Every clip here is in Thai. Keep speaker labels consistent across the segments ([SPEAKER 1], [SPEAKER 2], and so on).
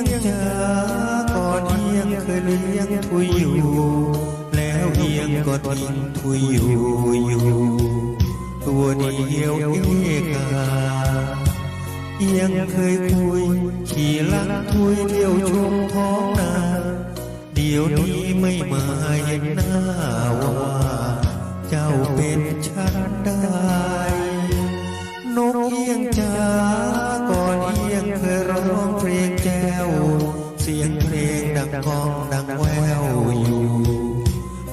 [SPEAKER 1] ยงจ๋าก่อนเอียงเคยเลี้ยงทุยอยู่ แล้วเอียงก็ทิ้งทุยอยู่อยู่ตัวเดียวเอกาเอียงเคยคุย ขี่ลักคุยเดียวชมท้องนา เดี๋ยวนี้ไม่มาเห็นหน้าว่า สียงเพลงดังก้องดังแววอยู่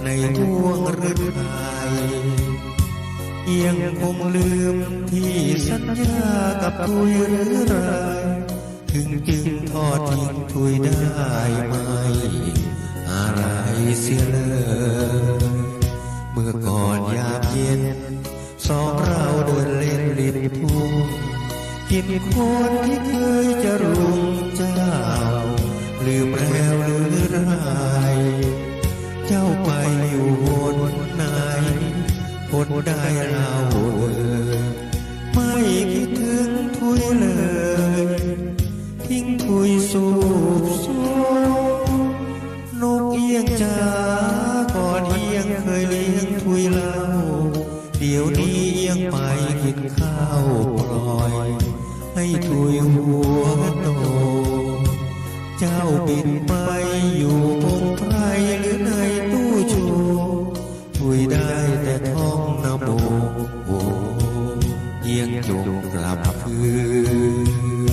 [SPEAKER 1] ในห่วงฤทัยเอียงคงลืมที่สัญญากับทุยหรือไรถึงจึงทอดทิ้งทุยได้ไหมอะไรเสียเลยเมื่อก่อนยามเย็น สองเราเดินเล่นริมทุ่งกินคนที่เคยจะรุงเจ้า ลืมแล้วหรือไรเจ้าไปอยู่บนไหนบนได้เราอ่ยไม่คิดถึงทุยเลย ทิ้งทุยสูบโซนกเอียงจ้าก่อนเอียงเคยเลี้ยงทุยเล่าเดี๋ยวนี้เอียงไปกินข้าวปล่อย ให้ทุยหัวโต เจ้าบินไปอยู่พงไพรหรือในตู้โชว์ช่วยได้แต่ท้องนโมโอเอียงจงกลับคืน